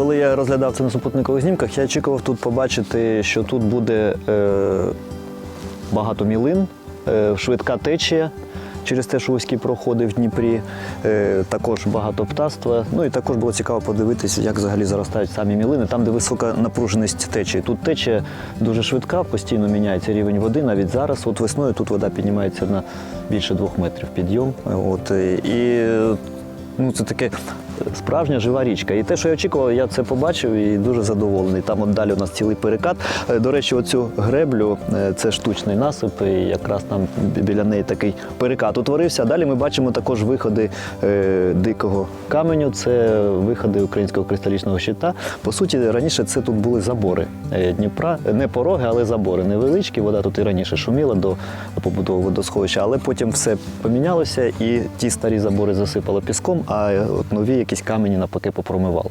коли я розглядав це на супутникових знімках, я очікував тут побачити, що тут буде е, багато мілин, е, швидка течія. Через те, що вузькі проходи в Дніпрі, е, також багато птаства. Ну і також було цікаво подивитися, як взагалі заростають самі мілини, там, де висока напруженість течії. Тут течія дуже швидка, постійно міняється рівень води. Навіть зараз, от весною, тут вода піднімається на більше двох метрів підйом. От, і ну, це таке справжня жива річка. І те, що я очікував, я це побачив і дуже задоволений. Там от далі у нас цілий перекат. Е, До речі, оцю греблю е, це штучний насип, і якраз там біля неї такий перекат утворився. А далі ми бачимо також виходи е, дикого каменю. Це виходи українського кристалічного щита. По суті, раніше це тут були забори Дніпра, не пороги, але забори невеличкі. Вода тут і раніше шуміла до побудови водосховища, але потім все помінялося, і ті старі забори засипало піском, а от нові якісь камені навпаки попромивало.